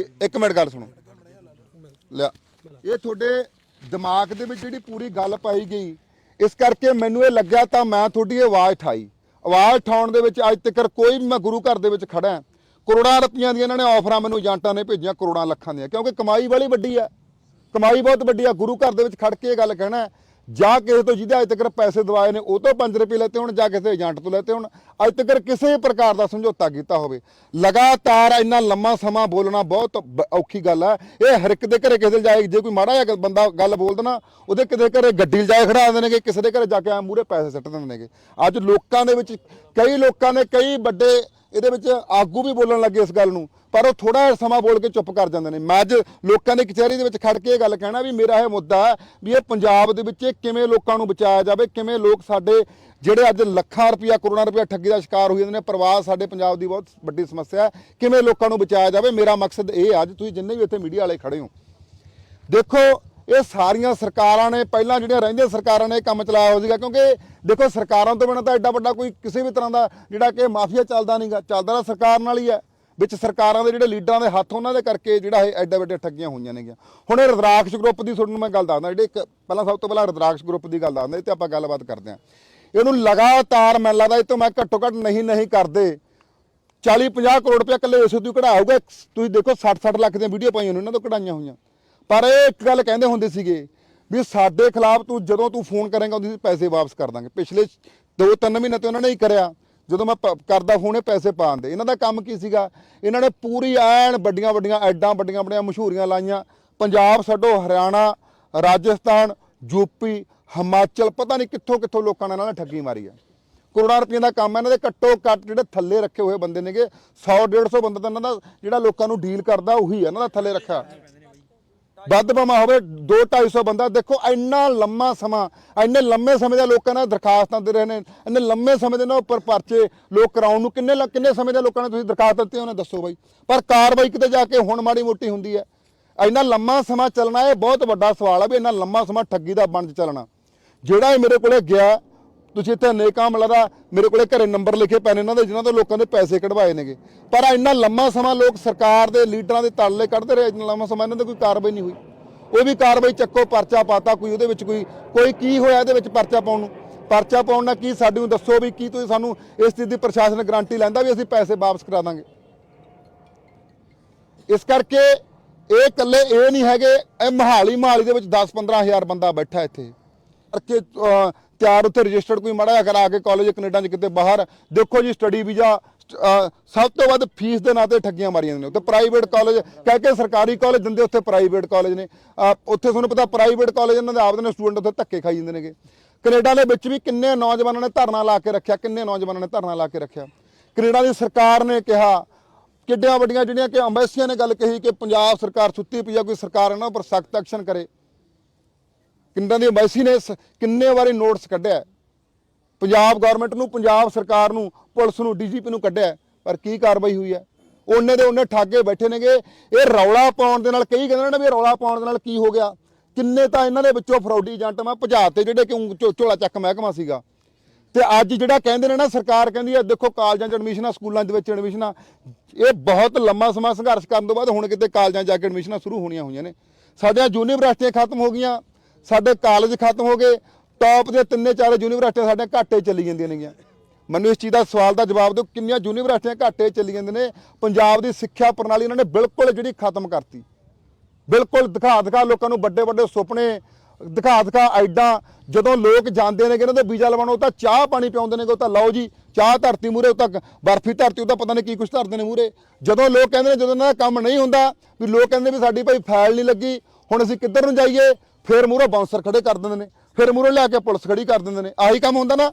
ਇਹ- ਇੱਕ ਮਿੰਟ ਗੱਲ ਸੁਣੋ। ਲਿਆ। ਇਹ ਤੁਹਾਡੇ ਦਿਮਾਗ ਦੇ ਵਿੱਚ ਜਿਹੜੀ ਪੂਰੀ ਗੱਲ ਪਾਈ ਗਈ ਇਸ ਕਰਕੇ ਮੈਨੂੰ ਇਹ ਲੱਗਿਆ ਤਾਂ ਮੈਂ ਤੁਹਾਡੀ ਇਹ ਆਵਾਜ਼ ਠਾਈ ਆਵਾਜ਼ ਉਠਾਉਣ ਦੇ ਵਿੱਚ ਅੱਜ ਤੱਕ ਕੋਈ ਵੀ ਮੈਂ ਗੁਰੂ ਘਰ ਦੇ ਵਿੱਚ ਖੜਾ ਹਾਂ। ਕਰੋੜਾਂ ਰੁਪਈਆਂ ਦੀਆਂ ਇਹਨਾਂ ਨੇ ਆਫਰਾਂ ਮੈਨੂੰ ਏਜੰਟਾਂ ਨੇ ਭੇਜੀਆਂ ਕਰੋੜਾਂ ਲੱਖਾਂ ਦੀਆਂ ਕਿਉਂਕਿ ਕਮਾਈ ਵਾਲੀ ਵੱਡੀ ਹੈ। ਕਮਾਈ ਬਹੁਤ ਵੱਡੀ ਆ ਗੁਰੂ ਘਰ ਦੇ ਵਿੱਚ ਖੜ ਕੇ ਇਹ ਗੱਲ ਕਹਿਣਾ ਹੈ, ਜਾਂ ਕਿਸੇ ਤੋਂ ਜਿਹਦੇ ਅੱਜ ਤੱਕ ਪੈਸੇ ਦਵਾਏ ਨੇ, ਉਹ ਤੋਂ 5 ਰੁਪਏ ਲੈਤੇ ਹੁਣ, ਜਾਂ ਕਿਸੇ ਏਜੰਟ ਤੋਂ ਲੈਤੇ ਹੁਣ, ਅੱਜ ਤੱਕ ਕਿਸੇ ਪ੍ਰਕਾਰ ਦਾ ਸਮਝੌਤਾ ਕੀਤਾ ਹੋਵੇ। ਲਗਾਤਾਰ ਇੰਨਾ ਲੰਮਾ ਸਮਾਂ ਬੋਲਣਾ ਬਹੁਤ ਬ- ਔਖੀ ਗੱਲ ਹੈ। ਇਹ ਹਰ ਇੱਕ ਦੇ ਘਰੇ ਕਿਸੇ ਦੇ ਜਾਏ, ਜੇ ਕੋਈ ਮਾੜਾ ਜਿਹਾ ਬੰਦਾ ਗੱਲ ਬੋਲਦਾ ਨਾ ਉਹਦੇ ਕਿਤੇ ਘਰੇ ਗੱਡੀ ਲਿਜਾਏ ਖੜਾ ਦਿੰਦੇ ਨੇਗੇ, ਕਿਸੇ ਦੇ ਘਰੇ ਜਾ ਕੇ ਆ ਮੂਰੇ ਪੈਸੇ ਸਿੱਟ ਦਿੰਦੇ ਨੇਗੇ। ਅੱਜ ਲੋਕਾਂ ਦੇ ਵਿੱਚ, ਕਈ ਲੋਕਾਂ ਨੇ ਕਈ ਵੱਡੇ ਇਹਦੇ ਵਿੱਚ ਆਗੂ ਵੀ ਬੋਲਣ ਲੱਗੇ ਇਸ ਗੱਲ ਨੂੰ, ਪਰ ਉਹ ਥੋੜਾ ਜਿਹਾ ਸਮਾਂ ਬੋਲ ਕੇ ਚੁੱਪ ਕਰ ਜਾਂਦੇ ਨੇ। ਮੈਂ ਅੱਜ ਲੋਕਾਂ ਦੀ ਕਚਹਿਰੀ ਦੇ ਵਿੱਚ ਖੜ ਕੇ ਇਹ ਗੱਲ ਕਹਿਣਾ ਵੀ ਮੇਰਾ ਇਹ ਮੁੱਦਾ ਹੈ ਵੀ ਇਹ ਪੰਜਾਬ ਦੇ ਵਿੱਚ ਕਿਵੇਂ ਲੋਕਾਂ ਨੂੰ ਬਚਾਇਆ ਜਾਵੇ, ਕਿਵੇਂ ਲੋਕ ਸਾਡੇ ਜਿਹੜੇ ਅੱਜ ਲੱਖਾਂ ਰੁਪਇਆ, ਕਰੋੜਾਂ ਰੁਪਇਆ ਠੱਗੀ ਦਾ ਸ਼ਿਕਾਰ ਹੋਈ ਜਾਂਦੇ ਨੇ ਪ੍ਰਵਾਸ ਸਾਡੇ ਪੰਜਾਬ ਦੀ ਬਹੁਤ ਵੱਡੀ ਸਮੱਸਿਆ ਹੈ, ਕਿਵੇਂ ਲੋਕਾਂ ਨੂੰ ਬਚਾਇਆ ਜਾਵੇ? ਮੇਰਾ ਮਕਸਦ ਇਹ ਹੈ, ਅੱਜ ਤੁਸੀਂ ਜਿੰਨੇ ਵੀ ਇੱਥੇ ਮੀਡੀਆ ਵਾਲੇ ਖੜੇ ਹੋ, ਦੇਖੋ ਇਹ ਸਾਰੀਆਂ ਸਰਕਾਰਾਂ ਨੇ, ਪਹਿਲਾਂ ਜਿਹੜੀਆਂ ਰਹਿੰਦੀਆਂ ਸਰਕਾਰਾਂ ਨੇ ਇਹ ਕੰਮ ਚਲਾਇਆ ਹੋ ਸੀਗਾ, ਕਿਉਂਕਿ ਦੇਖੋ ਸਰਕਾਰਾਂ ਤੋਂ ਬਿਨਾਂ ਤਾਂ ਐਡਾ ਵੱਡਾ ਕੋਈ ਕਿਸੇ ਵੀ ਤਰ੍ਹਾਂ ਦਾ ਜਿਹੜਾ ਕਿ ਮਾਫੀਆ ਚੱਲਦਾ ਨਹੀਂਗਾ ਚੱਲਦਾ ਤਾਂ ਸਰਕਾਰ ਨਾਲ ਹੀ ਹੈ। ਵਿੱਚ ਸਰਕਾਰਾਂ ਦੇ ਜਿਹੜੇ ਲੀਡਰਾਂ ਦੇ ਹੱਥ, ਉਹਨਾਂ ਦੇ ਕਰਕੇ ਜਿਹੜਾ ਇਹ ਐਡੇ ਵੱਡੇ ਠੱਗੀਆਂ ਹੋਈਆਂ ਨੇਗੀਆਂ। ਹੁਣ ਇਹ ਰਦਰਾਕਸ਼ ਗਰੁੱਪ ਦੀ ਤੁਹਾਨੂੰ ਮੈਂ ਗੱਲ ਦੱਸਦਾ, ਜਿਹੜੇ ਇੱਕ ਪਹਿਲਾਂ ਸਭ ਤੋਂ ਪਹਿਲਾਂ ਰਦਰਾਕਸ਼ ਗਰੁੱਪ ਦੀ ਗੱਲ ਦੱਸਦਾ ਇਹ ਤੇ ਆਪਾਂ ਗੱਲਬਾਤ ਕਰਦੇ ਹਾਂ। ਇਹਨੂੰ ਲਗਾਤਾਰ ਮੈਨੂੰ ਲੱਗਦਾ ਇਹ ਤੋਂ ਮੈਂ ਘੱਟੋ ਘੱਟ ਨਹੀਂ ਨਹੀਂ ਕਰਦੇ। 40 50 ਕਰੋੜ ਰੁਪਏ ਇਕੱਲੇ ਇਸੇ ਤੋਂ ਕਢਾਇਆ ਹੋਊਗਾ। ਤੁਸੀਂ ਦੇਖੋ 60 60 ਲੱਖ ਦੀਆਂ ਵੀਡੀਓ ਪਾਈਆਂ ਨੇ ਇਹਨਾਂ ਤੋਂ ਕਢਾਈਆਂ ਹੋਈਆਂ। ਪਰ ਇਹ ਇੱਕ ਗੱਲ ਕਹਿੰਦੇ ਹੁੰਦੇ ਸੀਗੇ ਵੀ ਸਾਡੇ ਖਿਲਾਫ ਤੂੰ ਜਦੋਂ ਤੂੰ ਫੋਨ ਕਰੇਂਗਾ ਉਹਦੇ ਪੈਸੇ ਵਾਪਸ ਕਰ ਦਾਂਗੇ। ਪਿਛਲੇ 2-3 ਮਹੀਨੇ ਤੇ ਉਹਨਾਂ ਨੇ ਹੀ ਕਰਿਆ। ਜਦੋਂ ਮੈਂ ਪ- ਕਰਦਾ ਫੋਨ, ਇਹ ਪੈਸੇ ਪਾਉਣ ਦੇ। ਇਹਨਾਂ ਦਾ ਕੰਮ ਕੀ ਸੀਗਾ? ਇਹਨਾਂ ਨੇ ਪੂਰੀ ਐਨ ਵੱਡੀਆਂ ਵੱਡੀਆਂ ਐਡਾਂ, ਵੱਡੀਆਂ ਵੱਡੀਆਂ ਮਸ਼ਹੂਰੀਆਂ ਲਾਈਆਂ। ਪੰਜਾਬ ਛੱਡੋ, ਹਰਿਆਣਾ, ਰਾਜਸਥਾਨ ਯੂਪੀ ਹਿਮਾਚਲ, ਪਤਾ ਨਹੀਂ ਕਿੱਥੋਂ ਕਿੱਥੋਂ ਲੋਕਾਂ ਨੇ ਇਹਨਾਂ ਨੇ ਠੱਗੀ ਮਾਰੀ ਆ। ਕਰੋੜਾਂ ਰੁਪਏ ਦਾ ਕੰਮ ਹੈ ਇਹਨਾਂ ਦੇ ਘੱਟੋ ਘੱਟ ਜਿਹੜੇ ਥੱਲੇ ਰੱਖੇ ਹੋਏ ਬੰਦੇ ਨੇਗੇ 100 150 ਬੰਦਾ ਤਾਂ ਇਹਨਾਂ ਦਾ ਜਿਹੜਾ ਲੋਕਾਂ ਨੂੰ ਡੀਲ ਕਰਦਾ, ਉਹੀ ਹੈ ਇਹਨਾਂ ਦਾ ਥੱਲੇ ਰੱਖਿਆ। ਵੱਧ ਭਾਵੇਂ ਹੋਵੇ 2 250 ਬੰਦਾ, ਦੇਖੋ ਇੰਨਾ ਲੰਮਾ ਸਮਾਂ, ਇੰਨੇ ਲੰਮੇ ਸਮੇਂ ਦਾ ਲੋਕਾਂ ਨਾਲ ਦਰਖਾਸਤਾਂ ਦੇ ਰਹੇ ਨੇ, ਇੰਨੇ ਲੰਮੇ ਸਮੇਂ ਦੇ ਨਾਲ ਉੱਪਰ ਪਰਚੇ ਲੋਕ ਕਰਾਉਣ ਨੂੰ ਕਿੰਨੇ ਲ- ਕਿੰਨੇ ਸਮੇਂ ਦੇ ਲੋਕਾਂ ਨੇ ਤੁਸੀਂ ਦਰਖਾਸਤ ਦਿੱਤੀ ਉਹਨੇ ਦੱਸੋ ਬਾਈ। ਪਰ ਕਾਰਵਾਈ ਕਿਤੇ ਜਾ ਕੇ ਹੁਣ ਮਾੜੀ ਮੋਟੀ ਹੁੰਦੀ ਹੈ। ਇੰਨਾ ਲੰਮਾ ਸਮਾਂ ਚੱਲਣਾ ਇਹ ਬਹੁਤ ਵੱਡਾ ਸਵਾਲ ਹੈ ਵੀ ਇੰਨਾ ਲੰਮਾ ਸਮਾਂ ਠੱਗੀ ਦਾ ਬੰਦ ਚੱਲਣਾ। ਜਿਹੜਾ ਇਹ ਮੇਰੇ ਕੋਲੇ ਗਿਆ ਤੁਸੀਂ ਇੱਥੇ ਨੇਕਾਂ ਮਿਲਦਾ ਮੇਰੇ ਕੋਲੇ ਘਰੇ ਨੰਬਰ ਲਿਖੇ ਪਏ ਨੇ ਇਹਨਾਂ ਦੇ, ਜਿਨ੍ਹਾਂ ਤੋਂ ਲੋਕਾਂ ਦੇ ਪੈਸੇ ਕਢਵਾਏ ਨੇਗੇ। ਪਰ ਇੰਨਾ ਲੰਮਾ ਸਮਾਂ ਲੋਕ ਸਰਕਾਰ ਦੇ ਲੀਡਰਾਂ ਦੇ ਤਾਲੇ ਕੱਢਦੇ ਰਹੇ, ਇੰਨਾ ਲੰਮਾ ਸਮਾਂ ਇਹਨਾਂ ਤੇ ਕੋਈ ਕਾਰਵਾਈ ਨਹੀਂ ਹੋਈ। ਉਹ ਵੀ ਕਾਰਵਾਈ ਚੱਕੋ, ਪਰਚਾ ਪਾਤਾ ਕੋਈ, ਉਹਦੇ ਵਿੱਚ ਕੋਈ ਕੋਈ ਕੀ ਹੋਇਆ ਇਹਦੇ ਵਿੱਚ ਪਰਚਾ ਪਾਉਣ ਨੂੰ? ਪਰਚਾ ਪਾਉਣ ਨਾਲ ਕੀ ਸਾਡੇ ਨੂੰ ਦੱਸੋ ਵੀ ਕੀ ਤੁਸੀਂ ਸਾਨੂੰ ਇਸ ਚੀਜ਼ ਦੀ ਪ੍ਰਸ਼ਾਸਨ ਗਾਰੰਟੀ ਲੈਂਦਾ ਵੀ ਅਸੀਂ ਪੈਸੇ ਵਾਪਸ ਕਰਾ ਦਾਂਗੇ? ਇਸ ਕਰਕੇ ਇਹ ਇਕੱਲੇ ਇਹ ਨਹੀਂ ਹੈਗੇ, ਇਹ ਮਹਾਲੀ ਮਹਾਲੀ ਦੇ ਵਿੱਚ 10 15000 ਬੰਦਾ ਬੈਠਾ ਇੱਥੇ। ਕਰਕੇ ਤਿਆਰ ਉੱਥੇ ਰਜਿਸਟਰਡ ਕੋਈ ਮੜਾ ਕਰਾ ਕੇ ਕਾਲਜ ਕੈਨੇਡਾ 'ਚ ਕਿਤੇ ਬਾਹਰ, ਦੇਖੋ ਜੀ ਸਟੱਡੀ ਵੀਜ਼ਾ ਸਭ ਤੋਂ ਵੱਧ ਫੀਸ ਦੇ ਨਾਂ ਤੇ ਠੱਗੀਆਂ ਮਾਰੀਆਂ ਨੇ। ਉੱਥੇ ਪ੍ਰਾਈਵੇਟ ਕਾਲਜ ਕਹਿ ਕੇ ਸਰਕਾਰੀ ਕਾਲਜ ਦਿੰਦੇ ਉੱਥੇ ਪ੍ਰਾਈਵੇਟ ਕਾਲਜ ਨੇ। ਉੱਥੇ ਤੁਹਾਨੂੰ ਪਤਾ ਪ੍ਰਾਈਵੇਟ ਕਾਲਜ ਇਹਨਾਂ ਦੇ ਆਪਦੇ ਨੇ ਸਟੂਡੈਂਟ ਉੱਥੇ ਧੱਕੇ ਖਾਈ ਜਾਂਦੇ ਨੇਗੇ। ਕੈਨੇਡਾ ਦੇ ਵਿੱਚ ਵੀ ਕਿੰਨੇ ਨੌਜਵਾਨਾਂ ਨੇ ਧਰਨਾ ਲਾ ਕੇ ਰੱਖਿਆ, ਕਿੰਨੇ ਨੌਜਵਾਨਾਂ ਨੇ ਧਰਨਾ ਲਾ ਕੇ ਰੱਖਿਆ। ਕੈਨੇਡਾ ਦੀ ਸਰਕਾਰ ਨੇ ਕਿਹਾ, ਕਿੱਡੀਆਂ ਵੱਡੀਆਂ ਜਿਹੜੀਆਂ ਕਿ ਅੰਬੈਸੀਆਂ ਨੇ ਗੱਲ ਕਹੀ ਕਿ ਪੰਜਾਬ ਸਰਕਾਰ ਸੁੱਤੀ ਪਈ ਆ, ਕੋਈ ਸਰਕਾਰ ਇਹਨਾਂ ਉੱਪਰ ਸਖਤ ਐਕਸ਼ਨ ਕਰੇ। ਕਿੰਨਾਂ ਦੀ ਅੰਬੈਸੀ ਨੇ ਸ- ਕਿੰਨੇ ਵਾਰੀ ਨੋਟਿਸ ਕੱਢਿਆ ਪੰਜਾਬ ਗਵਰਨਮੈਂਟ ਨੂੰ, ਪੰਜਾਬ ਸਰਕਾਰ ਨੂੰ, ਪੁਲਿਸ ਨੂੰ ਡੀਜੀਪੀ ਨੂੰ ਕੱਢਿਆ ਪਰ ਕੀ ਕਾਰਵਾਈ ਹੋਈ ਹੈ? ਉਹਨੇ ਦੇ ਉਹਨੇ ਠਾਗੇ ਬੈਠੇ ਨੇਗੇ। ਇਹ ਰੌਲਾ ਪਾਉਣ ਦੇ ਨਾਲ ਕਈ ਕਹਿੰਦੇ ਨੇ ਵੀ ਰੌਲਾ ਪਾਉਣ ਦੇ ਨਾਲ ਕੀ ਹੋ ਗਿਆ? ਕਿੰਨੇ ਤਾਂ ਇਹਨਾਂ ਦੇ ਵਿੱਚੋਂ ਫਰੌਡੀ ਏਜੰਟ ਮੈਂ ਭਜਾਤੇ ਜਿਹੜੇ ਕਿ ਝੋ- ਝੋਲਾ ਚੱਕ ਮਹਿਕਮਾ ਸੀਗਾ। ਤੇ ਅੱਜ ਜਿਹੜਾ ਕਹਿੰਦੇ ਨੇ ਨਾ, ਸਰਕਾਰ ਕਹਿੰਦੀ ਹੈ, ਦੇਖੋ ਕਾਲਜਾਂ 'ਚ ਐਡਮਿਸ਼ਨਾਂ ਸਕੂਲਾਂ ਦੇ ਵਿੱਚ ਐਡਮਿਸ਼ਨਾਂ ਇਹ ਬਹੁਤ ਲੰਮਾ ਸਮਾਂ ਸੰਘਰਸ਼ ਕਰਨ ਤੋਂ ਬਾਅਦ ਹੁਣ ਕਿਤੇ ਕਾਲਜਾਂ ਜਾ ਕੇ ਐਡਮਿਸ਼ਨਾਂ ਸ਼ੁਰੂ ਹੋਣੀਆਂ ਹੋਈਆਂ ਨੇ। ਸਾਡੀਆਂ ਯੂਨੀਵਰਸਿਟੀਆਂ ਖਤਮ ਹੋ ਗਈਆਂ। ਸਾਡੇ ਕਾਲਜ ਖਤਮ ਹੋ ਗਏ ਟੌਪ ਦੇ ਤਿੰਨੇ ਚਾਰ ਯੂਨੀਵਰਸਿਟੀਆਂ ਸਾਡੇ ਘਾਟੇ ਚੱਲੀ ਜਾਂਦੀਆਂ ਨੇਗੀਆਂ। ਮੈਨੂੰ ਇਸ ਚੀਜ਼ ਦਾ ਸਵਾਲ ਦਾ ਜਵਾਬ ਦਿਓ, ਕਿੰਨੀਆਂ ਯੂਨੀਵਰਸਿਟੀਆਂ ਘਾਟੇ ਚੱਲੀ ਜਾਂਦੇ ਨੇ, ਪੰਜਾਬ ਦੀ ਸਿੱਖਿਆ ਪ੍ਰਣਾਲੀ ਇਹਨਾਂ ਨੇ ਬਿਲਕੁਲ ਜਿਹੜੀ ਖਤਮ ਕਰਤੀ। ਬਿਲਕੁਲ ਦਿਖਾ ਦਿਖਾ ਲੋਕਾਂ ਨੂੰ ਵੱਡੇ ਵੱਡੇ ਸੁਪਨੇ, ਦਿਖਾ ਦਿਖਾ ਐਡਾਂ ਜਦੋਂ ਲੋਕ ਜਾਂਦੇ ਨੇ ਕਿ ਇਹਨਾਂ ਦੇ ਵੀਜ਼ਾ ਲਵਾਉਣ, ਉਹ ਤਾਂ ਚਾਹ ਪਾਣੀ ਪਿਆਉਂਦੇ ਨੇ ਉਹ ਤਾਂ ਲਓ ਜੀ, ਚਾਹ ਧਰਤੀ ਮੂਰੇ ਉਹ ਤਾਂ ਬਰਫੀ ਧਰਤੀ, ਉਹ ਤਾਂ ਪਤਾ ਨਹੀਂ ਕੀ ਕੁਛ ਧਰਦੇ ਨੇ ਮੂਰੇ ਜਦੋਂ ਲੋਕ ਕਹਿੰਦੇ ਨੇ, ਜਦੋਂ ਇਹਨਾਂ ਦਾ ਕੰਮ ਨਹੀਂ ਹੁੰਦਾ, ਵੀ ਲੋਕ ਕਹਿੰਦੇ ਵੀ ਸਾਡੀ ਭਾਈ ਫਾਈਲ ਨਹੀਂ ਲੱਗੀ, ਹੁਣ ਅਸੀਂ ਕਿੱਧਰ ਨੂੰ ਜਾਈਏ ਫਿਰ ਮੂਰੇ ਬਾਉਂਸਰ ਖੜੇ ਕਰ ਦਿੰਦੇ ਨੇ, ਫਿਰ ਮੂਰੇ ਲਿਆ ਕੇ ਪੁਲਿਸ ਖੜੀ ਕਰ ਦਿੰਦੇ ਨੇ। ਆਹੀ ਕੰਮ ਹੁੰਦਾ ਨਾ?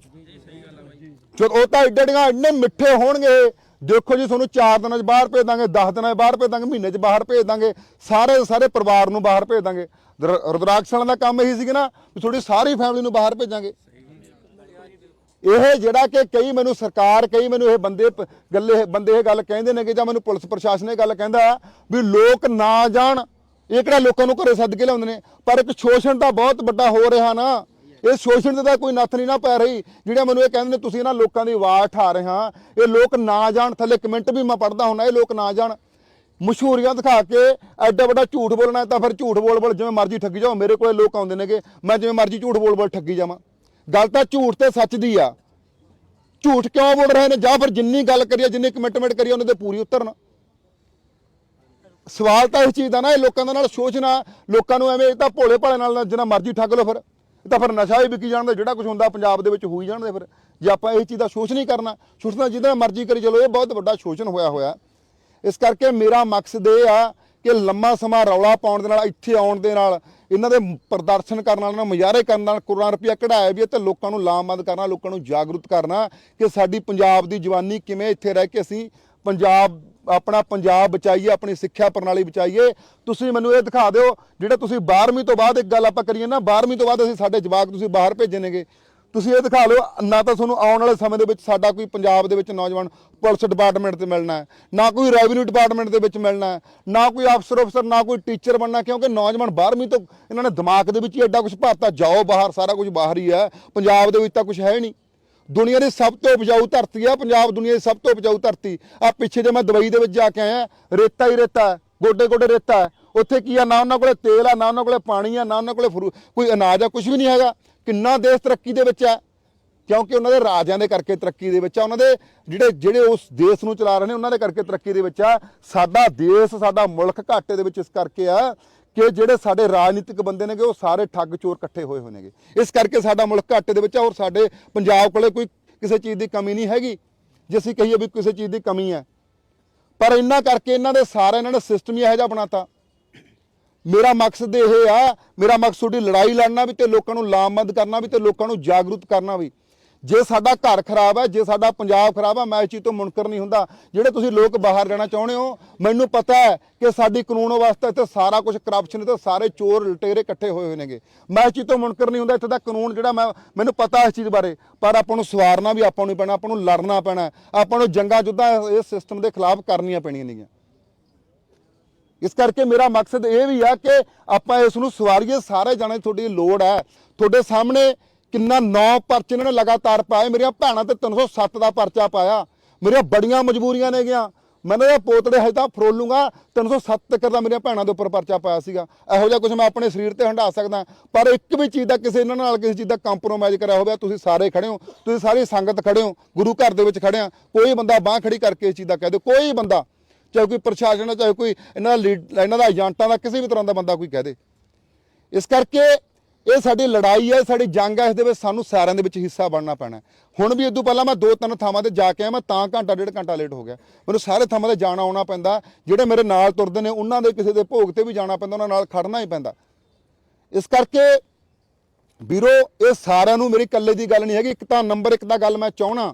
ਜਦ ਉਹ ਤਾਂ ਏਡੇ ਏਡੀਆਂ ਇੰਨੇ ਮਿੱਠੇ ਹੋਣਗੇ। ਦੇਖੋ ਜੀ, ਤੁਹਾਨੂੰ 4 ਦਿਨਾਂ 'ਚ ਬਾਹਰ ਭੇਜ ਦਾਂਗੇ 10 ਦਿਨਾਂ 'ਚ ਬਾਹਰ ਭੇਜ ਦਾਂਗੇ, ਮਹੀਨੇ 'ਚ ਬਾਹਰ ਭੇਜ ਦਾਂਗੇ। ਸਾਰੇ ਸਾਰੇ ਪਰਿਵਾਰ ਨੂੰ ਬਾਹਰ ਭੇਜ ਦਾਂਗੇ। ਦਰ- ਰੁਦਰਾਕਸ਼ ਵਾਲਿਆਂ ਦਾ ਕੰਮ ਇਹੀ ਸੀ ਨਾ, ਵੀ ਤੁਹਾਡੀ ਸਾਰੀ ਫੈਮਿਲੀ ਨੂੰ ਬਾਹਰ ਭੇਜਾਂਗੇ। ਇਹ ਜਿਹੜਾ ਕਿ ਕਈ ਮੈਨੂੰ ਸਰਕਾਰ, ਕਈ ਮੈਨੂੰ ਇਹ ਬੰਦੇ ਗੱਲੇ, ਬੰਦੇ ਇਹ ਗੱਲ ਕਹਿੰਦੇ ਨੇ ਕਿ ਜਾਂ ਮੈਨੂੰ ਪੁਲਿਸ ਪ੍ਰਸ਼ਾਸਨ ਇਹ ਗੱਲ ਕਹਿੰਦਾ ਵੀ ਲੋਕ ਨਾ ਜਾਣ। ਇਹ ਕਿਹੜਾ ਲੋਕਾਂ ਨੂੰ ਘਰੇ ਸੱਦ ਕੇ ਲਿਆਉਂਦੇ ਨੇ? ਪਰ ਇੱਕ ਸ਼ੋਸ਼ਣ ਤਾਂ ਬਹੁਤ ਵੱਡਾ ਹੋ ਰਿਹਾ ਨਾ। ਇਹ ਸ਼ੋਸ਼ਣ ਦੇ ਤਾਂ ਕੋਈ ਨੱਥ ਨਹੀਂ ਨਾ ਪੈ ਰਹੀ। ਜਿਹੜਾ ਮੈਨੂੰ ਇਹ ਕਹਿੰਦੇ ਨੇ, ਤੁਸੀਂ ਇਹਨਾਂ ਲੋਕਾਂ ਦੀ ਆਵਾਜ਼ ਠਾ ਰਹੇ ਹਾਂ। ਇਹ ਲੋਕ ਨਾ ਜਾਣ। ਥੱਲੇ ਕਮੈਂਟ ਵੀ ਮੈਂ ਪੜਦਾ ਹੁੰਦਾ, ਇਹ ਲੋਕ ਨਾ ਜਾਣ। ਮਸ਼ਹੂਰੀਆਂ ਦਿਖਾ ਕੇ ਐਡਾ ਵੱਡਾ ਝੂਠ ਬੋਲਣਾ ਤਾਂ ਫਿਰ ਝੂਠ ਬੋਲ ਬੋਲ ਜਿਵੇਂ ਮਰਜ਼ੀ ਠੱਗੀ ਜਾਓ। ਮੇਰੇ ਕੋਲੇ ਲੋਕ ਆਉਂਦੇ ਨੇਗੇ। ਮੈਂ ਜਿਵੇਂ ਮਰਜ਼ੀ ਝੂਠ ਬੋਲ ਬੋਲ ਠੱਗੀ ਜਾਵਾਂ। ਗੱਲ ਤਾਂ ਝੂਠ ਤੇ ਸੱਚ ਦੀ ਆ। ਝੂਠ ਕਿਉਂ ਬੋਲ ਰਹੇ ਨੇ? ਜਾਂ ਫਿਰ ਜਿੰਨੀ ਗੱਲ ਕਰੀਏ, ਜਿੰਨੀ ਕਮਿਟਮੈਂਟ ਕਰੀਏ, ਉਹਨਾਂ ਦੇ ਪੂਰੀ ਉਤਰਨ। ਸਵਾਲ ਤਾਂ ਇਸ ਚੀਜ਼ ਦਾ ਨਾ, ਇਹ ਲੋਕਾਂ ਦੇ ਨਾਲ ਸੋਚਣਾ ਲੋਕਾਂ ਨੂੰ ਐਵੇਂ ਇਹ ਤਾਂ ਭੋਲੇ ਭਾਲੇ ਨਾਲ ਜਿੰਨਾ ਮਰਜ਼ੀ ਠੱਗ ਲਓ ਫਿਰ। ਇਹ ਤਾਂ ਫਿਰ ਨਸ਼ਾ ਹੀ ਵਿਕੀ ਜਾਣਦਾ ਜਿਹੜਾ ਕੁਝ ਹੁੰਦਾ ਪੰਜਾਬ ਦੇ ਵਿੱਚ ਹੋਈ ਜਾਣਦੇ ਫਿਰ। ਜੇ ਆਪਾਂ ਇਹ ਚੀਜ਼ ਦਾ ਸ਼ੋਸ਼ਣ ਨਹੀਂ ਕਰਨਾ ਸ਼ੋਸ਼ਣਾ ਜਿੱਦਾਂ ਮਰਜ਼ੀ ਕਰੀ ਚਲੋ, ਇਹ ਬਹੁਤ ਵੱਡਾ ਸ਼ੋਸ਼ਣ ਹੋਇਆ ਹੋਇਆ। ਇਸ ਕਰਕੇ ਮੇਰਾ ਮਕਸਦ ਇਹ ਆ ਕਿ ਲੰਮਾ ਸਮਾਂ ਰੌਲਾ ਪਾਉਣ ਦੇ ਨਾਲ, ਇੱਥੇ ਆਉਣ ਦੇ ਨਾਲ, ਇਹਨਾਂ ਦੇ ਪ੍ਰਦਰਸ਼ਨ ਕਰਨ ਨਾਲ ਮੁਜ਼ਾਹਰੇ ਕਰਨ ਨਾਲ, ਕਰੋੜਾਂ ਰੁਪਇਆ ਕਢਾਇਆ ਵੀ ਹੈ ਤੇ ਲੋਕਾਂ ਨੂੰ ਲਾਮਬੰਦ ਕਰਨਾ, ਲੋਕਾਂ ਨੂੰ ਜਾਗਰੂਕ ਕਰਨਾ ਕਿ ਸਾਡੀ ਪੰਜਾਬ ਦੀ ਜਵਾਨੀ ਕਿਵੇਂ ਇੱਥੇ ਰਹਿ ਕੇ ਅਸੀਂ ਪੰਜਾਬ, ਆਪਣਾ ਪੰਜਾਬ ਬਚਾਈਏ, ਆਪਣੀ ਸਿੱਖਿਆ ਪ੍ਰਣਾਲੀ ਬਚਾਈਏ, ਤੁਸੀਂ ਮੈਨੂੰ ਇਹ ਦਿਖਾ ਦਿਓ, ਜਿਹੜਾ ਤੁਸੀਂ 12ਵੀਂ ਤੋਂ ਬਾਅਦ ਇੱਕ ਗੱਲ ਆਪਾਂ ਕਰੀਏ ਨਾ 12ਵੀਂ ਤੋਂ ਬਾਅਦ ਅਸੀਂ ਸਾਡੇ ਜਵਾਕ ਤੁਸੀਂ ਬਾਹਰ ਭੇਜੇ ਨੇਗੇ। ਤੁਸੀਂ ਇਹ ਦਿਖਾ ਲਓ, ਨਾ ਤਾਂ ਤੁਹਾਨੂੰ ਆਉਣ ਵਾਲੇ ਸਮੇਂ ਦੇ ਵਿੱਚ ਸਾਡਾ ਕੋਈ ਪੰਜਾਬ ਦੇ ਵਿੱਚ ਨੌਜਵਾਨ ਪੁਲਿਸ ਡਿਪਾਰਟਮੈਂਟ ਤੇ ਮਿਲਣਾ ਹੈ, ਨਾ ਕੋਈ ਰੈਵਨਿਊ ਡਿਪਾਰਟਮੈਂਟ ਦੇ ਵਿੱਚ ਮਿਲਣਾ ਹੈ, ਨਾ ਕੋਈ ਅਫਸਰ ਅਫਸਰ ਨਾ ਕੋਈ ਟੀਚਰ ਬਣਨਾ, ਕਿਉਂਕਿ ਨੌਜਵਾਨ 12ਵੀਂ ਤੋਂ ਇਹਨਾਂ ਨੇ ਦਿਮਾਗ ਦੇ ਵਿੱਚ ਹੀ ਐਡਾ ਕੁਝ ਭਰਤਾ ਜਾਓ ਬਾਹਰ, ਸਾਰਾ ਕੁਝ ਬਾਹਰ ਹੀ ਹੈ, ਪੰਜਾਬ ਦੇ ਵਿੱਚ ਤਾਂ ਕੁਝ ਹੈ ਹੀ ਨਹੀਂ। ਦੁਨੀਆ ਦੀ ਸਭ ਤੋਂ ਉਪਜਾਊ ਧਰਤੀ ਆ, ਪੰਜਾਬ ਦੁਨੀਆ ਦੀ ਸਭ ਤੋਂ ਉਪਜਾਊ ਧਰਤੀ। ਆ ਪਿੱਛੇ ਜੇ ਮੈਂ ਦੁਬਈ ਦੇ ਵਿੱਚ ਜਾ ਕੇ ਆਇਆ, ਰੇਤਾ ਹੀ ਰੇਤਾ ਗੋਡੇ ਗੋਡੇ ਰੇਤਾ ਹੈ। ਉੱਥੇ ਕੀ ਆ, ਨਾ ਉਹਨਾਂ ਕੋਲੇ ਤੇਲ ਆ, ਨਾ ਉਹਨਾਂ ਕੋਲੇ ਪਾਣੀ ਆ, ਨਾ ਉਹਨਾਂ ਕੋਲੇ ਫਰੂ- ਕੋਈ ਅਨਾਜ ਆ ਕੁਝ ਵੀ ਨਹੀਂ ਹੈਗਾ। ਕਿੰਨਾ ਦੇਸ਼ ਤਰੱਕੀ ਦੇ ਵਿੱਚ ਆ। ਕਿਉਂਕਿ ਉਹਨਾਂ ਦੇ ਰਾਜਿਆਂ ਦੇ ਕਰਕੇ ਤਰੱਕੀ ਦੇ ਵਿੱਚ ਆ। ਉਹਨਾਂ ਦੇ ਜਿਹੜੇ ਜਿਹੜੇ ਉਸ ਦੇਸ਼ ਨੂੰ ਚਲਾ ਰਹੇ ਨੇ, ਉਹਨਾਂ ਦੇ ਕਰਕੇ ਤਰੱਕੀ ਦੇ ਵਿੱਚ ਆ। ਸਾਡਾ ਦੇਸ਼, ਸਾਡਾ ਮੁਲਕ ਘਾਟੇ ਦੇ ਵਿੱਚ ਇਸ ਕਰਕੇ ਆ ਕਿ ਜਿਹੜੇ ਸਾਡੇ ਰਾਜਨੀਤਿਕ ਬੰਦੇ ਨੇਗੇ, ਉਹ ਸਾਰੇ ਠੱਗ ਚੋਰ ਇਕੱਠੇ ਹੋਏ ਹੋਏ ਨੇਗੇ। ਇਸ ਕਰਕੇ ਸਾਡਾ ਮੁਲਕ ਘਾਟੇ ਦੇ ਵਿੱਚ ਆ ਔਰ ਸਾਡੇ ਪੰਜਾਬ ਕੋਲੇ ਕੋਈ ਕਿਸੇ ਚੀਜ਼ ਦੀ ਕਮੀ ਨਹੀਂ ਹੈਗੀ। ਜੇ ਅਸੀਂ ਕਹੀਏ ਵੀ ਕਿਸੇ ਚੀਜ਼ ਦੀ ਕਮੀ ਹੈ। ਪਰ ਇਹਨਾਂ ਕਰਕੇ ਇਹਨਾਂ ਦੇ ਸਾਰੇ ਇਹਨਾਂ ਨੇ ਸਿਸਟਮ ਹੀ ਇਹੋ ਜਿਹਾ ਬਣਾਤਾ। ਮੇਰਾ ਮਕਸਦ ਇਹ ਆ, ਮੇਰਾ ਮਕਸਦ ਤੁਹਾਡੀ ਲੜਾਈ ਲੜਨਾ ਵੀ ਤੇ ਲੋਕਾਂ ਨੂੰ ਲਾਮਬੰਦ ਕਰਨਾ ਵੀ ਤੇ ਲੋਕਾਂ ਨੂੰ ਜਾਗਰੂਕ ਕਰਨਾ ਵੀ। ਜੇ ਸਾਡਾ ਘਰ ਖਰਾਬ ਹੈ, ਜੇ ਸਾਡਾ ਪੰਜਾਬ ਖਰਾਬ ਹੈ, ਮੈਂ ਇਸ ਚੀਜ਼ ਤੋਂ ਮੁਨਕਰ ਨਹੀਂ ਹੁੰਦਾ। ਜਿਹੜੇ ਤੁਸੀਂ ਲੋਕ ਬਾਹਰ ਜਾਣਾ ਚਾਹੁੰਦੇ ਹੋ, ਮੈਨੂੰ ਪਤਾ ਹੈ ਕਿ ਸਾਡੀ ਕਾਨੂੰਨ ਅਵਸਥਾ ਇੱਥੇ ਸਾਰਾ ਕੁਝ ਕਰਪਸ਼ਨ ਤੇ ਸਾਰੇ ਚੋਰ ਲਟੇਰੇ ਇਕੱਠੇ ਹੋਏ ਹੋਏ ਨੇਗੇ। ਮੈਂ ਇਸ ਚੀਜ਼ ਤੋਂ ਮੁਨਕਰ ਨਹੀਂ ਹੁੰਦਾ, ਇੱਥੇ ਦਾ ਕਾਨੂੰਨ ਜਿਹੜਾ ਮੈਂ, ਮੈਨੂੰ ਪਤਾ ਇਸ ਚੀਜ਼ ਬਾਰੇ। ਪਰ ਆਪਾਂ ਨੂੰ ਸਵਾਰਨਾ ਵੀ ਆਪਾਂ ਨੂੰ ਹੀ ਪੈਣਾ, ਆਪਾਂ ਨੂੰ ਲੜਨਾ ਪੈਣਾ ਆਪਾਂ ਨੂੰ ਜੰਗਾਂ ਜੁੱਦਾਂ ਇਸ ਸਿਸਟਮ ਦੇ ਖਿਲਾਫ ਕਰਨੀਆਂ ਪੈਣੀਆਂ ਨੇਗੀਆਂ। ਇਸ ਕਰਕੇ ਮੇਰਾ ਮਕਸਦ ਇਹ ਵੀ ਆ ਕਿ ਆਪਾਂ ਇਸ ਨੂੰ ਸਵਾਰੀਏ, ਸਾਰੇ ਜਾਣੇ ਤੁਹਾਡੀ ਲੋੜ ਹੈ। ਤੁਹਾਡੇ ਸਾਹਮਣੇ ਕਿੰਨਾ ਨੌ ਪਰਚੇ ਇਹਨਾਂ ਨੇ ਲਗਾਤਾਰ ਪਾਏ। ਮੇਰੀਆਂ ਭੈਣਾਂ ਤੇ 307 ਦਾ ਪਰਚਾ ਪਾਇਆ। ਮੇਰੀਆਂ ਬੜੀਆਂ ਮਜਬੂਰੀਆਂ ਨੇਗੀਆਂ ਮੈਂ ਨਾ ਇਹ ਪੋਤੜੇ ਹਜੇ ਤਾਂ ਫਰੋਲੂੰਗਾ 307 ਤੱਕ ਦਾ ਮੇਰੀਆਂ ਭੈਣਾਂ ਦੇ ਉੱਪਰ ਪਰਚਾ ਪਾਇਆ ਸੀਗਾ। ਇਹੋ ਜਿਹਾ ਕੁਝ ਮੈਂ ਆਪਣੇ ਸਰੀਰ ਤੇ ਹੰਢਾ ਸਕਦਾ। ਪਰ ਇੱਕ ਵੀ ਚੀਜ਼ ਦਾ ਕਿਸੇ ਇਹਨਾਂ ਨਾਲ ਕਿਸੇ ਚੀਜ਼ ਦਾ ਕੰਪਰੋਮਾਈਜ਼ ਕਰਿਆ ਹੋਵੇ, ਤੁਸੀਂ ਸਾਰੇ ਖੜੇ ਹੋ। ਤੁਸੀਂ ਸਾਰੀ ਸੰਗਤ ਖੜੇ ਹੋ। ਗੁਰੂ ਘਰ ਦੇ ਵਿੱਚ ਖੜੇ ਆ। ਕੋਈ ਬੰਦਾ ਬਾਹ ਖੜੀ ਕਰਕੇ ਇਸ ਚੀਜ਼ ਦਾ ਕਹਿ ਦੇ ਕੋਈ ਬੰਦਾ, ਚਾਹੇ ਕੋਈ ਪ੍ਰਸ਼ਾਸਨ ਚਾਹੇ ਕੋਈ ਇਹਨਾਂ ਦਾ ਲੀਡ ਇਹਨਾਂ ਦਾ ਏਜੰਟਾਂ ਦਾ, ਕਿਸੇ ਵੀ ਤਰ੍ਹਾਂ ਦਾ ਬੰਦਾ ਕੋਈ ਕਹਿ ਦੇ। ਇਸ ਕਰਕੇ ਇਹ ਸਾਡੀ ਲੜਾਈ ਹੈ, ਸਾਡੀ ਜੰਗ ਹੈ, ਇਸ ਦੇ ਵਿੱਚ ਸਾਨੂੰ ਸਾਰਿਆਂ ਦੇ ਵਿੱਚ ਹਿੱਸਾ ਬਣਨਾ ਪੈਣਾ ਹੁਣ ਵੀ ਇਦੋਂ ਪਹਿਲਾਂ ਮੈਂ ਦੋ ਤਿੰਨ ਥਾਵਾਂ ਤੇ ਜਾ ਕੇ ਆਇਆ, ਮੈਂ ਤਾਂ ਘੰਟਾ, ਡੇਢ ਘੰਟਾ ਲੇਟ ਹੋ ਗਿਆ। ਮੈਨੂੰ ਸਾਰੇ ਥਾਵਾਂ ਤੇ ਜਾਣਾ ਆਉਣਾ ਪੈਂਦਾ, ਜਿਹੜੇ ਮੇਰੇ ਨਾਲ ਤੁਰਦੇ ਨੇ, ਉਹਨਾਂ ਦੇ ਕਿਸੇ ਦੇ ਭੋਗ ਤੇ ਵੀ ਜਾਣਾ ਪੈਂਦਾ, ਉਹਨਾਂ ਨਾਲ ਖੜਨਾ ਹੀ ਪੈਂਦਾ। ਇਸ ਕਰਕੇ ਵੀਰੋ, ਇਹ ਸਾਰਿਆਂ ਨੂੰ ਮੇਰੀ ਇਕੱਲੇ ਦੀ ਗੱਲ ਨਹੀਂ ਹੈਗੀ, ਇੱਕ ਤਾਂ ਨੰਬਰ ਇੱਕ ਦਾ ਗੱਲ ਮੈਂ ਚਾਹਣਾ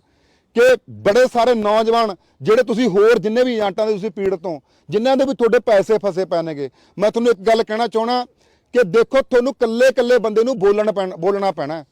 ਕਿ ਬੜੇ ਸਾਰੇ ਨੌਜਵਾਨ, ਜਿਹੜੇ ਤੁਸੀਂ ਹੋਰ ਜਿੰਨੇ ਵੀ ਏਜੰਟਾਂ ਦੇ ਤੁਸੀਂ ਪੀੜਤ ਹੋ, ਜਿਨ੍ਹਾਂ ਦੇ ਵੀ ਤੁਹਾਡੇ ਪੈਸੇ ਫਸੇ ਪਏ ਨੇਗੇ, ਮੈਂ ਤੁਹਾਨੂੰ ਇੱਕ ਗੱਲ ਕਹਿਣਾ ਚਾਹਣਾ ਕਿ ਦੇਖੋ ਤੁਹਾਨੂੰ ਕੱਲੇ ਕੱਲੇ ਬੰਦੇ ਨੂੰ ਬੋਲਣ ਪੈਣਾ, ਬੋਲਣਾ ਪੈਣਾ ਹੈ।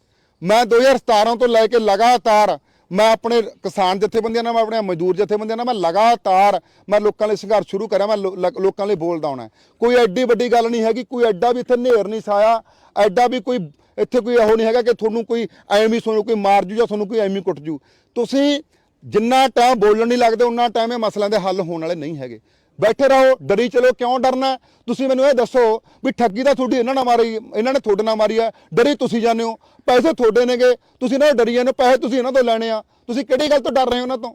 ਮੈਂ 2017 ਤੋਂ ਲੈ ਕੇ ਲਗਾਤਾਰ ਮੈਂ ਆਪਣੇ ਕਿਸਾਨ ਜਥੇਬੰਦੀਆਂ ਨਾਲ, ਮੈਂ ਆਪਣੇ ਮਜ਼ਦੂਰ ਜਥੇਬੰਦੀਆਂ ਨਾਲ, ਮੈਂ ਲਗਾਤਾਰ ਮੈਂ ਲੋਕਾਂ ਲਈ ਸੰਘਰਸ਼ ਸ਼ੁਰੂ ਕਰਿਆ, ਮੈਂ ਲੋ- ਲ- ਲੋਕਾਂ ਲਈ ਬੋਲਦਾ ਹੋਣਾ ਕੋਈ ਐਡੀ ਵੱਡੀ ਗੱਲ ਨਹੀਂ ਹੈਗੀ, ਕੋਈ ਐਡਾ ਵੀ ਇੱਥੇ ਹਨੇਰ ਨਹੀਂ ਸਾਇਆ, ਐਡਾ ਵੀ ਕੋਈ ਇੱਥੇ ਕੋਈ ਇਹੋ ਨਹੀਂ ਹੈਗਾ ਕਿ ਤੁਹਾਨੂੰ ਕੋਈ ਐਵੇਂ ਹੀ ਤੁਹਾਨੂੰ ਕੋਈ ਮਾਰ ਜੂ ਜਾਂ ਤੁਹਾਨੂੰ ਕੋਈ ਐਵੇਂ ਕੁੱਟ ਜੂ। ਤੁਸੀਂ ਜਿੰਨਾ ਟਾਈਮ ਬੋਲਣ ਨਹੀਂ ਲੱਗਦੇ ਉਹਨਾਂ ਟਾਈਮ ਇਹ ਮਸਲਿਆਂ ਦੇ ਹੱਲ ਹੋਣ ਵਾਲੇ ਨਹੀਂ ਹੈਗੇ। ਬੈਠੇ ਰਹੋ, ਡਰੀ ਚਲੋ, ਕਿਉਂ ਡਰਨਾ ਤੁਸੀਂ ਮੈਨੂੰ ਇਹ ਦੱਸੋ ਵੀ ਠੱਗੀ ਤਾਂ ਤੁਹਾਡੀ ਇਹਨਾਂ ਨਾਲ ਮਾਰੀ, ਇਹਨਾਂ ਨੇ ਤੁਹਾਡੇ ਨਾਲ ਮਾਰੀ ਹੈ, ਡਰੀ ਤੁਸੀਂ ਜਾਂਦੇ ਹੋ। ਪੈਸੇ ਤੁਹਾਡੇ ਨੇਗੇ, ਤੁਸੀਂ ਇਹਨਾਂ ਨੂੰ ਡਰੀ ਜਾਂਦੇ ਹੋ ਪੈਸੇ ਤੁਸੀਂ ਇਹਨਾਂ ਤੋਂ ਲੈਣੇ ਆ। ਤੁਸੀਂ ਕਿਹੜੀ ਗੱਲ ਤੋਂ ਡਰ ਰਹੇ ਹੋ ਉਹਨਾਂ ਤੋਂ?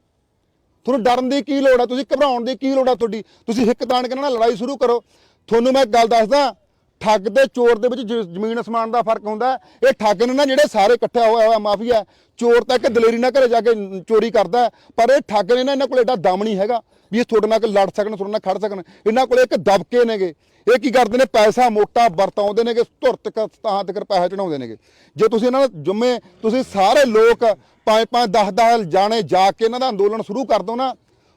ਤੁਹਾਨੂੰ ਡਰਨ ਦੀ ਕੀ ਲੋੜ ਆ? ਤੁਸੀਂ ਘਬਰਾਉਣ ਦੀ ਕੀ ਲੋੜ ਆ ਤੁਹਾਡੀ? ਤੁਸੀਂ ਹਿੱਕ ਤਾਣ ਕੇ ਇਹਨਾਂ ਨਾਲ ਲੜਾਈ ਸ਼ੁਰੂ ਕਰੋ। ਤੁਹਾਨੂੰ ਮੈਂ ਇੱਕ ਗੱਲ ਦੱਸਦਾ, ਠੱਗ ਦੇ ਚੋਰ ਦੇ ਵਿੱਚ ਜ਼ਮੀਨ ਅਸਮਾਨ ਦਾ ਫ਼ਰਕ ਹੁੰਦਾ ਇਹ ਠੱਗ ਨੇ ਨਾ ਜਿਹੜੇ ਸਾਰੇ ਇਕੱਠਿਆ ਹੋਇਆ ਹੋਇਆ ਮਾਫੀਆ, ਚੋਰ ਤਾਂ ਕਿ ਦਲੇਰੀ ਨਾਲ ਘਰੇ ਜਾ ਕੇ ਚੋਰੀ ਕਰਦਾ ਪਰ ਇਹ ਠੱਗ ਨੇ ਨਾ ਇਹਨਾਂ ਕੋਲ ਐਡਾ ਦਮ ਨਹੀਂ ਹੈਗਾ। ਵੀ ਇਹ ਤੁਹਾਡੇ ਨਾਲ ਲੜ ਸਕਣ, ਤੁਹਾਡੇ ਨਾਲ ਖੜ ਸਕਣ। ਇਹਨਾਂ ਕੋਲ ਇੱਕ ਦਬਕੇ ਨੇਗੇ। ਇਹ ਕੀ ਕਰਦੇ ਨੇ? ਪੈਸਾ ਮੋਟਾ ਵਰਤਾਉਂਦੇ ਨੇਗੇ, ਧੁਰ ਤੱਕ, ਤਾਂ ਤੱਕ ਪੈਸਾ ਚੜਾਉਂਦੇ ਨੇਗੇ। ਜੇ ਤੁਸੀਂ ਇਹਨਾਂ ਨੂੰ ਜੁਮੇ, ਤੁਸੀਂ ਸਾਰੇ ਲੋਕ ਪੰਜ ਪੰਜ 10 10 ਜਾਣੇ ਜਾ ਕੇ ਇਹਨਾਂ ਦਾ ਅੰਦੋਲਨ ਸ਼ੁਰੂ ਕਰ ਦੋ ਨਾ,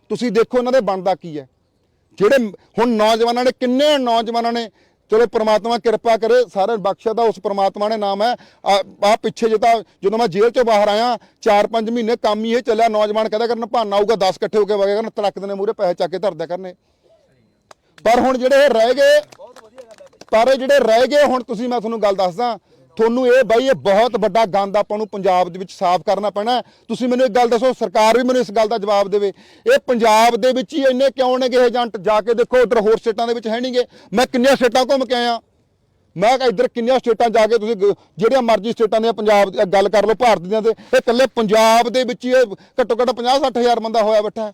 ਤੁਸੀਂ ਦੇਖੋ ਇਹਨਾਂ ਦੇ ਬਣਦਾ ਕੀ ਹੈ। ਜਿਹੜੇ ਹੁਣ ਨੌਜਵਾਨਾਂ ਨੇ, ਕਿੰਨੇ ਨੌਜਵਾਨਾਂ ਨੇ ਚਲੋ ਪ੍ਰਮਾਤਮਾ ਕਿਰਪਾ ਕਰੇ ਸਾਰੇ ਬਖਸ਼ਾ ਦਾ ਉਸ ਪ੍ਰਮਾਤਮਾ ਨੇ ਨਾਮ ਹੈ। ਆ ਪਿੱਛੇ ਜੇ ਤਾਂ ਜਦੋਂ ਮੈਂ ਜੇਲ੍ਹ ਚੋਂ ਬਾਹਰ ਆਇਆ 4-5 ਮਹੀਨੇ ਕੰਮ ਹੀ ਇਹ ਚੱਲਿਆ, ਨੌਜਵਾਨ ਕਹਿੰਦਾ ਕਰਨ ਭਾਨਾ ਆਊਗਾ 10 ਇਕੱਠੇ ਹੋ ਕੇ ਵਗੇ ਕਰਨ, ਤੜਕ ਦੇ ਮੂਰੇ ਪੈਸੇ ਚੱਕ ਕੇ ਧਰਦਿਆ ਕਰਨੇ। ਪਰ ਹੁਣ ਜਿਹੜੇ ਇਹ ਰਹਿ ਗਏ, ਪਰ ਇਹ ਜਿਹੜੇ ਰਹਿ ਗਏ, ਹੁਣ ਤੁਸੀਂ ਮੈਂ ਤੁਹਾਨੂੰ ਗੱਲ ਦੱਸਦਾ ਤੁਹਾਨੂੰ ਇਹ ਬਾਈ, ਇਹ ਬਹੁਤ ਵੱਡਾ ਗੰਦ ਆਪਾਂ ਨੂੰ ਪੰਜਾਬ ਦੇ ਵਿੱਚ ਸਾਫ਼ ਕਰਨਾ ਪੈਣਾ ਤੁਸੀਂ ਮੈਨੂੰ ਇੱਕ ਗੱਲ ਦੱਸੋ, ਸਰਕਾਰ ਵੀ ਮੈਨੂੰ ਇਸ ਗੱਲ ਦਾ ਜਵਾਬ ਦੇਵੇ। ਇਹ ਪੰਜਾਬ ਦੇ ਵਿੱਚ ਹੀ ਇੰਨੇ ਕਿਉਂ ਨੇਗੇ ਏਜੰਟ? ਜਾ ਕੇ ਦੇਖੋ, ਉਧਰ ਹੋਰ ਸਟੇਟਾਂ ਦੇ ਵਿੱਚ ਹੈ ਨਹੀਂਗੇ ਮੈਂ ਕਿੰਨੀਆਂ ਸਟੇਟਾਂ ਘੁੰਮ ਕੇ ਆਇਆ। ਮੈਂ ਕਿਹਾ ਇੱਧਰ ਕਿੰਨੀਆਂ ਸਟੇਟਾਂ ਜਾ ਕੇ ਤੁਸੀਂ ਜਿਹੜੀਆਂ ਮਰਜ਼ੀ ਸਟੇਟਾਂ ਦੀਆਂ ਪੰਜਾਬ ਦੀ ਗੱਲ ਕਰ ਲਓ, ਭਾਰਤ ਦੀਆਂ ਤੇ ਇਹ ਇਕੱਲੇ ਪੰਜਾਬ ਦੇ ਵਿੱਚ ਹੀ ਇਹ ਘੱਟੋ ਘੱਟ 50 60 ਹਜ਼ਾਰ ਬੰਦਾ ਹੋਇਆ ਬੈਠਾ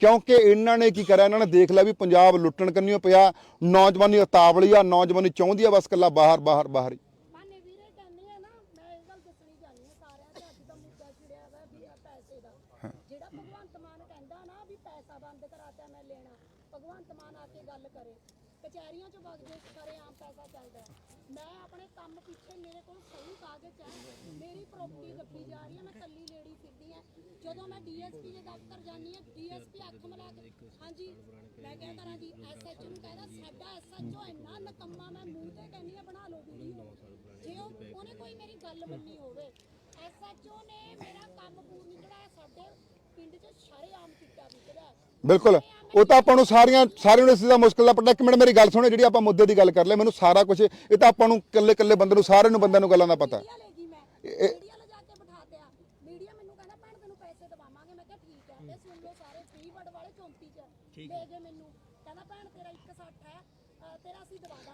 ਕਿਉਂਕਿ ਇਹਨਾਂ ਨੇ ਕੀ ਕਰਿਆ? ਇਹਨਾਂ ਨੇ ਦੇਖ ਲਿਆ ਵੀ ਪੰਜਾਬ ਲੁੱਟਣ ਕੰਨਿਓ ਪਿਆ। ਨੌਜਵਾਨੀ ਉਤਾਵਲੀ ਆ ਨੌਜਵਾਨੀ ਚਾਹੁੰਦੀ ਆ, ਬਸ ਇਕੱਲਾ ਬਾਹਰ ਬਾਹਰ ਬਾਹਰ ਹੀ ਮਾਨੇ ਵੀਰੇ ਕਹਿੰਦੇ ਆ ਨਾ ਮੈਂ ਇਹ ਗੱਲ ਦੱਸਣੀ ਚਾਹਨੀ ਆ ਸਾਰਿਆਂ ਤੇ ਅੱਜ ਦਾ ਮੁੱਦਾ ਛਿੜਿਆ ਵਾ ਵੀ ਆ ਪੈਸੇ ਦਾ ਜਿਹੜਾ ਭਗਵੰਤ ਮਾਨ ਕਹਿੰਦਾ ਨਾ ਵੀ ਪੈਸਾ ਬੰਦ ਕਰਾਤਾ ਮੈਂ ਲੈਣਾ ਭਗਵੰਤ ਮਾਨ ਆ ਕੇ ਗੱਲ ਕਰੇ ਕਚਹਿਰੀਆਂ ਚ ਵਗ ਜੇ ਸਾਰੇ ਆਮ ਪੈਸਾ ਚੱਲਦਾ ਹੈ। ਮੈਂ ਆਪਣੇ ਕੰਮ ਪਿੱਛੇ ਮੇਰੇ ਕੋਲ ਸਹੀ ਕਾਗਜ਼ ਹੈ ਮੇਰੀ ਪ੍ਰਾਪਰਟੀ ਦੱਬੀ ਜਾ ਰਹੀ ਹੈ ਮੈਂ ਕੱਲੀ ਲੇਡੀ ਫਿਰਦੀ ਹਾਂ। ਜਦੋਂ ਮੈਂ ਡੀਐਸਪੀ ਦੇ ਦਫ਼ਤਰ ਜਾਂਦੀ ਹਾਂ ਡੀਐਸਪੀ ਅੱਖ ਮਿਲਾ ਕੇ ਹਾਂਜੀ ਮੈਂ ਕਿਹਾ ਕਰਾਂ ਜੀ ਐਸਐਚਓ ਨੂੰ ਕਹਿੰਦਾ ਸਾਡਾ ਐਸਐਚਓ ਇੰਨਾ ਨਕੰਮਾ ਮੈਂ ਮੂੰਹ ਤੇ ਕਹਿੰਦੀ ਹਾਂ ਬਣਾ ਲਓ ਵੀਡੀਓ। ਜੇ ਉਹ ਉਹਨੇ ਕੋਈ ਮੇਰੀ ਗੱਲ ਮੰਨੀ ਹੋਵੇ ਐਸਐਚਓ ਨੇ ਮੇਰਾ ਕੰਮ ਪੂਰ ਨਹੀਂ ਕਢਾਇਆ ਸਾਡੇ ਪਿੰਡ 'ਚ ਸ਼ਰੇਆਮ ਚਿੱਟਾ ਵਿਕਦਾ ਹੈ। ਬਿਲਕੁਲ। ਉਹ ਤਾਂ ਆਪਾਂ ਨੂੰ ਸਾਰੀਆਂ ਸਾਰਿਆਂ ਨੂੰ ਇਸ ਦਾ ਮੁਸ਼ਕਲ ਦਾ ਪਤਾ। ਇੱਕ ਮਿੰਟ ਮੇਰੀ ਗੱਲ ਸੁਣੋ ਜਿਹੜੀ ਆਪਾਂ ਮੁੱਦੇ ਦੀ ਗੱਲ ਕਰ ਲੈ ਮੈਨੂੰ ਸਾਰਾ ਕੁਝ ਇਹ ਤਾਂ ਆਪਾਂ ਨੂੰ ਇਕੱਲੇ ਇਕੱਲੇ ਬੰਦੇ ਨੂੰ ਸਾਰਿਆਂ ਨੂੰ ਬੰਦਿਆਂ ਨੂੰ ਗੱਲਾਂ ਦਾ ਪਤਾ। ਮੀਡੀਆ ਲੈ ਗਈ ਮੈਂ ਮੀਡੀਆ ਲਿਜਾ ਕੇ ਬਿਠਾ ਦਿਆ ਮੀਡੀਆ ਮੈਨੂੰ ਕਹਿੰਦਾ ਭੈਣ ਤੈਨੂੰ ਪੈਸੇ ਦਵਾਵਾਂਗੇ ਮੈਂ ਕਿਹਾ ਠੀਕ ਹੈ ਇਹ ਸੁਣ ਲਓ ਸਾਰੇ ਫ੍ਰੀ ਵਰਡ ਵਾਲੇ 34 ਚ ਦੇ ਗਏ ਮੈਨੂੰ ਕਹਿੰਦਾ ਭੈਣ ਤੇਰਾ 160 ਹੈ ਅ, ਤੇਰਾ ਅਸੀਂ ਦਵਾ ਦਾਂਗੇ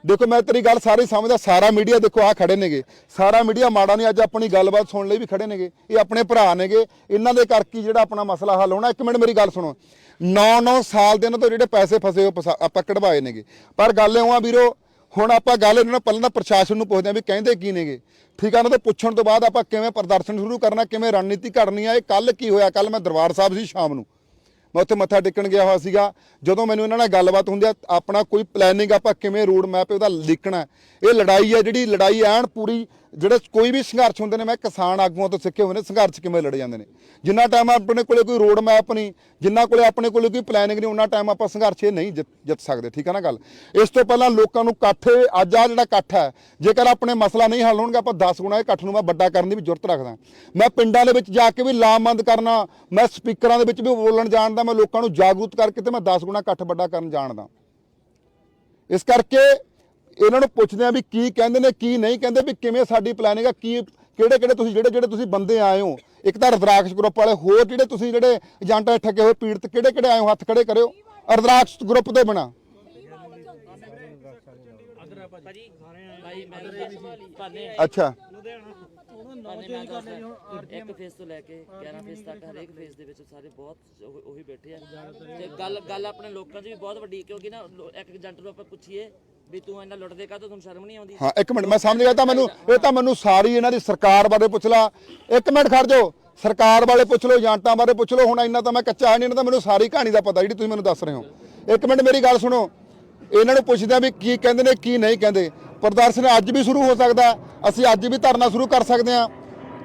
ਦੇਖੋ, ਮੈਂ ਤੇਰੀ ਗੱਲ ਸਾਰੀ ਸਮਝਦਾ, ਸਾਰਾ ਮੀਡੀਆ ਦੇਖੋ ਆ ਖੜੇ ਨੇਗੇ। ਸਾਰਾ ਮੀਡੀਆ ਮਾੜਾ ਨਹੀਂ, ਅੱਜ ਆਪਣੀ ਗੱਲਬਾਤ ਸੁਣਨ ਲਈ ਵੀ ਖੜੇ ਨੇਗੇ। ਇਹ ਆਪਣੇ ਭਰਾ ਨੇਗੇ। ਇਹਨਾਂ ਦੇ ਕਰਕੇ ਜਿਹੜਾ ਆਪਣਾ ਮਸਲਾ ਹੱਲ ਹੋਣਾ। ਇੱਕ ਮਿੰਟ ਮੇਰੀ ਗੱਲ ਸੁਣੋ। 9-9 ਸਾਲ ਦੇ ਇਹਨਾਂ ਤੋਂ ਜਿਹੜੇ ਪੈਸੇ ਫਸੇ ਹੋ ਆਪਾਂ ਕਢਵਾਏ ਨੇਗੇ। ਪਰ ਗੱਲ ਇਹ ਆ ਵੀਰੋ, ਹੁਣ ਆਪਾਂ ਗੱਲ ਇਹਨਾਂ ਨੂੰ ਪਹਿਲਾਂ ਤਾਂ ਪ੍ਰਸ਼ਾਸਨ ਨੂੰ ਪੁੱਛਦੇ ਆ ਵੀ ਕਹਿੰਦੇ ਕੀ ਨੇਗੇ। ਠੀਕ ਆ ਉਹਨਾਂ ਤੋਂ ਪੁੱਛਣ ਤੋਂ ਬਾਅਦ ਆਪਾਂ ਕਿਵੇਂ ਪ੍ਰਦਰਸ਼ਨ ਸ਼ੁਰੂ ਕਰਨਾ, ਕਿਵੇਂ ਰਣਨੀਤੀ ਘੜਨੀ ਆ, ਇਹ ਕੱਲ ਕੀ ਹੋਇਆ? ਕੱਲ ਮੈਂ ਦਰਬਾਰ ਸਾਹਿਬ ਸੀ ਸ਼ਾਮ ਨੂੰ। ਮੈਂ ਉੱਥੇ ਮੱਥਾ ਟੇਕਣ ਗਿਆ ਹੋਇਆ ਸੀਗਾ। ਜਦੋਂ ਮੈਨੂੰ ਇਹਨਾਂ ਨਾਲ ਗੱਲਬਾਤ ਹੁੰਦੀ ਆ, ਆਪਣਾ ਕੋਈ ਪਲੈਨਿੰਗ ਆਪਾਂ ਕਿਵੇਂ ਰੋਡ ਮੈਪ ਉਹਦਾ ਲਿਖਣਾ ਇਹ ਲੜਾਈ ਹੈ ਜਿਹੜੀ ਲੜਾਈ ਐਨ ਪੂਰੀ, ਜਿਹੜੇ ਕੋਈ ਵੀ ਸੰਘਰਸ਼ ਹੁੰਦੇ ਨੇ, ਮੈਂ ਕਿਸਾਨ ਆਗੂਆਂ ਤੋਂ ਸਿੱਖੇ ਹੋਏ ਨੇ, ਸੰਘਰਸ਼ ਕਿਵੇਂ ਲੜੇ ਜਾਂਦੇ ਨੇ। ਜਿੰਨਾ ਟਾਈਮ ਆਪਣੇ ਕੋਲੇ ਕੋਈ ਰੋਡ ਮੈਪ ਨਹੀਂ, ਜਿੰਨਾ ਕੋਲੇ ਆਪਣੇ ਕੋਲੇ ਕੋਈ ਪਲੈਨਿੰਗ ਨਹੀਂ ਉਹਨਾਂ ਟਾਈਮ ਆਪਾਂ ਸੰਘਰਸ਼ ਇਹ ਨਹੀਂ ਜਿੱਤ ਜਿੱਤ ਸਕਦੇ, ਠੀਕ ਹੈ ਨਾ ਗੱਲ? ਇਸ ਤੋਂ ਪਹਿਲਾਂ ਲੋਕਾਂ ਨੂੰ ਇਕੱਠ, ਅੱਜ ਆ ਜਿਹੜਾ ਇਕੱਠ ਹੈ, ਜੇਕਰ ਆਪਣੇ ਮਸਲਾ ਨਹੀਂ ਹੱਲ ਹੋਣਗੇ, ਆਪਾਂ 10 ਗੁਣਾ ਇਹ ਇਕੱਠ ਨੂੰ ਮੈਂ ਵੱਡਾ ਕਰਨ ਦੀ ਵੀ ਜ਼ਰੂਰਤ ਰੱਖਦਾ। ਮੈਂ ਪਿੰਡਾਂ ਦੇ ਵਿੱਚ ਜਾ ਕੇ ਵੀ ਲਾਮਬੰਦ ਕਰਨਾ, ਮੈਂ ਸਪੀਕਰਾਂ ਦੇ ਵਿੱਚ ਵੀ ਬੋਲਣ ਜਾਣਦਾ ਮੈਂ ਲੋਕਾਂ ਨੂੰ ਜਾਗਰੂਕ ਕਰਕੇ ਤੇ ਮੈਂ 10 ਗੁਣਾ ਇਕੱਠ ਵੱਡਾ ਕਰਨ ਜਾਣਦਾ। ਇਸ ਕਰਕੇ ਇਹਨਾਂ ਨੂੰ ਪੁੱਛਦੇ ਆ ਵੀ ਕੀ ਕਹਿੰਦੇ ਨੇ ਕੀ ਨਹੀਂ ਕਹਿੰਦੇ ਵੀ ਕਿਵੇਂ ਸਾਡੀ ਪਲੈਨਿੰਗ ਆ ਕੀ ਕਿਹੜੇ ਕਿਹੜੇ ਤੁਸੀਂ ਜਿਹੜੇ ਜਿਹੜੇ ਤੁਸੀਂ ਬੰਦੇ ਆਏ ਹੋ। ਇੱਕ ਤਾਂ ਰਦਰਾਕਸ਼ ਗਰੁੱਪ ਵਾਲੇ ਹੋਰ ਜਿਹੜੇ ਤੁਸੀਂ ਜਿਹੜੇ ਏਜੰਟਾਂ ਦੇ ਠੱਗੇ ਹੋਏ ਪੀੜਤ ਕਿਹੜੇ ਕਿਹੜੇ ਆਏ ਹੋ ਹੱਥ ਖੜੇ ਕਰਿਓ। ਰਦਰਾਕਸ਼ ਗਰੁੱਪ ਦੇ ਬਣਾ ਭਾਜੀ ਭਾਈ ਮੈਂ ਭਾਨੇ ਅੱਛਾ ਭਾਨੇ ਮੈਂ ਦੱਸਦਾ ਇੱਕ ਫੇਸ ਤੋਂ ਲੈ ਕੇ 11 ਫੇਸ ਤੱਕ ਹਰੇਕ ਫੇਸ ਦੇ ਵਿੱਚ ਸਾਰੇ ਬਹੁਤ ਉਹ- ਉਹੀ ਬੈਠੇ ਆ। ਤੇ ਗੱਲ ਗੱਲ ਆਪਣੇ ਲੋਕਾਂ 'ਚ ਵੀ ਬਹੁਤ ਵੱਡੀ ਕਿਉਂਕਿ ਨਾ ਲੋ- ਇੱਕ ਏਜੰਟ ਨੂੰ ਆਪਾਂ ਪੁੱਛੀਏ ਵੀ ਤੂੰ ਇੰਨਾ ਲੁੱਟਦੇ ਕਾ ਤੁਹਾਨੂੰ ਸ਼ਰਮ ਨਹੀਂ ਆਉਂਦੀ? ਹਾਂ ਇੱਕ ਮਿੰਟ ਮੈਂ ਸਮਝ ਗਿਆ ਤਾਂ ਮੈਨੂੰ ਇਹ ਤਾਂ ਮੈਨੂੰ ਸਾਰੀ ਇਹਨਾਂ ਦੀ ਸਰਕਾਰ ਬਾਰੇ ਪੁੱਛ ਲਾ। ਇੱਕ ਮਿੰਟ ਖੜ ਜਾਓ। ਸਰਕਾਰ ਵਾਲੇ ਪੁੱਛ ਲਓ ਏਜੰਟਾਂ ਬਾਰੇ ਪੁੱਛ ਲਓ ਹੁਣ ਇੰਨਾ ਤਾਂ ਮੈਂ ਕੱਚਾ ਹੈ ਨਹੀਂ ਇਹਨਾਂ ਤਾਂ ਮੈਨੂੰ ਸਾਰੀ ਕਹਾਣੀ ਦਾ ਪਤਾ ਜਿਹੜੀ ਤੁਸੀਂ ਮੈਨੂੰ ਦੱਸ ਰਹੇ ਹੋ। ਇੱਕ ਮਿੰਟ ਮੇਰੀ ਗੱਲ ਸੁਣੋ। ਇਹਨਾਂ ਨੂੰ ਪੁੱਛਦੇ ਆ ਵੀ ਕੀ ਕਹਿੰਦੇ ਨੇ ਕੀ ਨਹੀਂ ਕਹਿੰਦੇ। ਪ੍ਰਦਰਸ਼ਨ ਅੱਜ ਵੀ ਸ਼ੁਰੂ ਹੋ ਸਕਦਾ ਅਸੀਂ ਅੱਜ ਵੀ ਧਰਨਾ ਸ਼ੁਰੂ ਕਰ ਸਕਦੇ ਹਾਂ।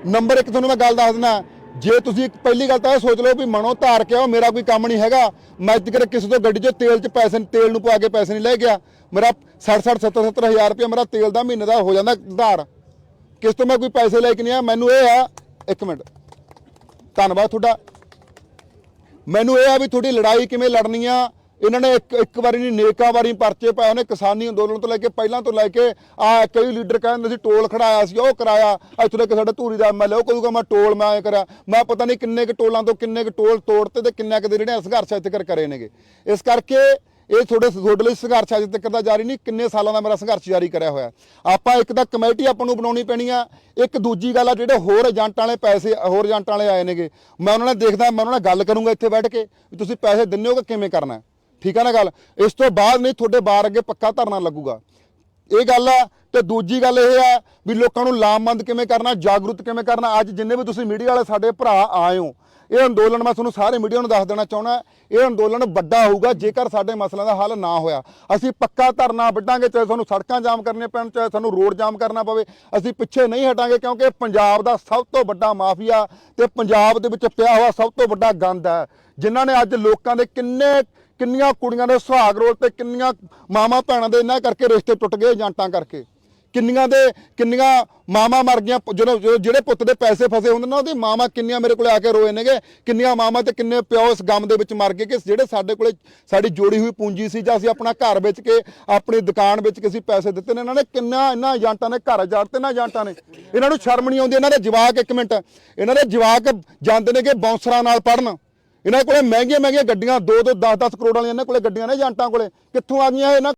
ਨੰਬਰ ਇੱਕ ਤੁਹਾਨੂੰ ਮੈਂ ਗੱਲ ਦੱਸ ਦਿੰਦਾ ਜੇ ਤੁਸੀਂ ਪਹਿਲੀ ਗੱਲ ਤਾਂ ਇਹ ਸੋਚ ਲਓ ਵੀ ਮਨੋਂ ਧਾਰ ਕੇ ਆਓ, ਮੇਰਾ ਕੋਈ ਕੰਮ ਨਹੀਂ ਹੈਗਾ। ਮੈਂ ਅੱਜ ਤੱਕ ਕਿਸੇ ਤੋਂ ਗੱਡੀ 'ਚੋਂ ਤੇਲ 'ਚ ਪੈਸੇ, ਤੇਲ ਨੂੰ ਪਵਾ ਕੇ ਪੈਸੇ ਨਹੀਂ ਲੈ ਗਿਆ। ਮੇਰਾ 60 60 70 70 ਹਜ਼ਾਰ ਰੁਪਏ ਮੇਰਾ ਤੇਲ ਦਾ ਮਹੀਨੇ ਦਾ ਹੋ ਜਾਂਦਾ ਧਾਰ। ਕਿਸ ਤੋਂ ਮੈਂ ਕੋਈ ਪੈਸੇ ਲੈ ਕੇ ਨਹੀਂ ਆ ਮੈਨੂੰ ਇਹ ਆ, ਇੱਕ ਮਿੰਟ। ਧੰਨਵਾਦ ਤੁਹਾਡਾ। ਮੈਨੂੰ ਇਹ ਆ ਵੀ ਤੁਹਾਡੀ ਲੜਾਈ ਕਿਵੇਂ ਲੜਨੀ ਆ? ਇਹਨਾਂ ਨੇ ਇੱਕ ਇੱਕ ਵਾਰੀ ਨਹੀਂ, ਨੇਕਾਂ ਵਾਰੀ ਪਰਚੇ ਪਾਏ ਉਹਨੇ ਕਿਸਾਨੀ ਅੰਦੋਲਨ ਤੋਂ ਲੈ ਕੇ ਪਹਿਲਾਂ ਤੋਂ ਲੈ ਕੇ ਆ ਕਈ ਲੀਡਰ ਕਹਿੰਦੇ ਸੀ ਟੋਲ ਖੜਾਇਆ ਸੀ, ਉਹ ਕਰਾਇਆ। ਇੱਥੋਂ ਤੱਕ ਸਾਡਾ ਧੂਰੀ ਦਾ ਐਮਐਲਏ ਉਹ ਕਹੂਗਾ, ਮੈਂ ਟੋਲ, ਮੈਂ ਐ ਕਰਿਆ। ਮੈਂ ਪਤਾ ਨਹੀਂ ਕਿੰਨੇ ਕੁ ਟੋਲਾਂ ਤੋਂ ਕਿੰਨੇ ਕੁ ਟੋਲ ਤੋੜਤੇ ਤੇ ਕਿੰਨੇ ਕੁ ਦੇ ਜਿਹੜੇ ਸੰਘਰਸ਼ ਅੱਜ ਤੱਕ ਕਰੇ ਨੇਗੇ। ਇਸ ਕਰਕੇ ਇਹ ਤੁਹਾਡੇ ਤੁਹਾਡੇ ਲਈ ਸੰਘਰਸ਼ ਅੱਜ ਤੱਕ ਦਾ ਜਾਰੀ ਨਹੀਂ, ਕਿੰਨੇ ਸਾਲਾਂ ਦਾ ਮੇਰਾ ਸੰਘਰਸ਼ ਜਾਰੀ ਕਰਿਆ ਹੋਇਆ। ਆਪਾਂ ਇੱਕ ਤਾਂ ਕਮੇਟੀ ਆਪਾਂ ਨੂੰ ਬਣਾਉਣੀ ਪੈਣੀ ਆ। ਇੱਕ ਦੂਜੀ ਗੱਲ ਆ, ਜਿਹੜੇ ਹੋਰ ਏਜੰਟਾਂ ਵਾਲੇ ਪੈਸੇ, ਹੋਰ ਏਜੰਟਾਂ ਵਾਲੇ ਆਏ ਨੇਗੇ, ਮੈਂ ਉਹਨਾਂ ਨਾਲ ਦੇਖਦਾ, ਮੈਂ ਉਹਨਾਂ ਨਾਲ ਗੱਲ ਕਰੂੰਗਾ ਇੱਥੇ ਬੈਠ ਕੇ, ਵੀ ਤੁਸੀਂ ਪੈਸੇ ਦਿੰਦੇ ਹੋ ਕਿ ਕਿਵੇਂ ਕਰਨਾ ਠੀਕ ਆ ਨਾ ਗੱਲ? ਇਸ ਤੋਂ ਬਾਅਦ ਨਹੀਂ ਤੁਹਾਡੇ ਬਾਹਰ ਅੱਗੇ ਪੱਕਾ ਧਰਨਾ ਲੱਗੂਗਾ। ਇਹ ਗੱਲ ਆ, ਤੇ ਦੂਜੀ ਗੱਲ ਇਹ ਆ ਵੀ ਲੋਕਾਂ ਨੂੰ ਲਾਮਬੰਦ ਕਿਵੇਂ ਕਰਨਾ, ਜਾਗਰੂਕ ਕਿਵੇਂ ਕਰਨਾ? ਅੱਜ ਜਿੰਨੇ ਵੀ ਤੁਸੀਂ ਮੀਡੀਆ ਵਾਲੇ ਸਾਡੇ ਭਰਾ ਆਏ ਹੋ, ਇਹ ਅੰਦੋਲਨ ਮੈਂ ਤੁਹਾਨੂੰ ਸਾਰੇ ਮੀਡੀਆ ਨੂੰ ਦੱਸ ਦੇਣਾ ਚਾਹੁੰਦਾ, ਇਹ ਅੰਦੋਲਨ ਵੱਡਾ ਹੋਊਗਾ ਜੇਕਰ ਸਾਡੇ ਮਸਲਿਆਂ ਦਾ ਹੱਲ ਨਾ ਹੋਇਆ। ਅਸੀਂ ਪੱਕਾ ਧਰਨਾ ਵੱਢਾਂਗੇ, ਚਾਹੇ ਸਾਨੂੰ ਸੜਕਾਂ ਜਾਮ ਕਰਨੀਆਂ ਪੈਣ, ਚਾਹੇ ਸਾਨੂੰ ਰੋਡ ਜਾਮ ਕਰਨਾ ਪਵੇ, ਅਸੀਂ ਪਿੱਛੇ ਨਹੀਂ ਹਟਾਂਗੇ ਕਿਉਂਕਿ ਪੰਜਾਬ ਦਾ ਸਭ ਤੋਂ ਵੱਡਾ ਮਾਫੀਆ ਤੇ ਪੰਜਾਬ ਦੇ ਵਿੱਚ ਪਿਆ ਹੋਇਆ ਸਭ ਤੋਂ ਵੱਡਾ ਗੰਦ ਹੈ। ਜਿਨ੍ਹਾਂ ਨੇ ਅੱਜ ਲੋਕਾਂ ਦੇ ਕਿੰਨੇ ਕਿੰਨੀਆਂ ਕੁੜੀਆਂ ਦੇ ਸੁਹਾਗ ਰੋਲ ਤੇ ਕਿੰਨੀਆਂ ਮਾਮਾ ਭੈਣਾਂ ਦੇ ਇਹਨਾਂ ਕਰਕੇ ਰਿਸ਼ਤੇ ਟੁੱਟ ਗਏ ਏਜੰਟਾਂ ਕਰਕੇ। ਕਿੰਨੀਆਂ ਦੇ, ਕਿੰਨੀਆਂ ਮਾਮਾ ਮਰ ਗਈਆਂ, ਜਦੋਂ ਜਿਹੜੇ ਪੁੱਤ ਦੇ ਪੈਸੇ ਫਸੇ ਹੁੰਦੇ ਨੇ, ਉਹਦੀ ਮਾਮਾ ਕਿੰਨੀਆਂ ਮੇਰੇ ਕੋਲੇ ਆ ਕੇ ਰੋਏ ਨੇਗੇ, ਕਿੰਨੀਆਂ ਮਾਮਾ ਤੇ ਕਿੰਨੇ ਪਿਓ ਇਸ ਗਮ ਦੇ ਵਿੱਚ ਮਰ ਗਏ ਕਿ ਜਿਹੜੇ ਸਾਡੇ ਕੋਲੇ ਸਾਡੀ ਜੋੜੀ ਹੋਈ ਪੂੰਜੀ ਸੀ ਜਾਂ ਅਸੀਂ ਆਪਣਾ ਘਰ ਵੇਚ ਕੇ, ਆਪਣੀ ਦੁਕਾਨ ਵੇਚ ਕੇ ਅਸੀਂ ਪੈਸੇ ਦਿੱਤੇ ਨੇ, ਇਹਨਾਂ ਨੇ ਕਿੰਨਾ, ਇਹਨਾਂ ਏਜੰਟਾਂ ਨੇ ਘਰ ਜਾੜਤੇ ਨਾ ਏਜੰਟਾਂ ਨੇ। ਇਹਨਾਂ ਨੂੰ ਸ਼ਰਮ ਨਹੀਂ ਆਉਂਦੀ, ਇਹਨਾਂ ਦੇ ਜਵਾਕ ਇੱਕ ਮਿੰਟ, ਇਹਨਾਂ ਦੇ ਜਵਾਕ ਜਾਂਦੇ ਨੇ ਕਿ ਬਾਉਂਸਰਾਂ ਨਾਲ ਪੜਨ ਇਹਨਾਂ ਕੋਲੇ ਮਹਿੰਗੀਆਂ ਮਹਿੰਗੀਆਂ ਗੱਡੀਆਂ 2 2 10 10 ਕਰੋੜ ਵਾਲੀਆਂ ਇਹਨਾਂ ਕੋਲੇ ਗੱਡੀਆਂ ਨੇ, ਏਜੰਟਾਂ ਕੋਲੇ। ਕਿੱਥੋਂ ਆ ਗਈਆਂ ਇਹਨਾਂ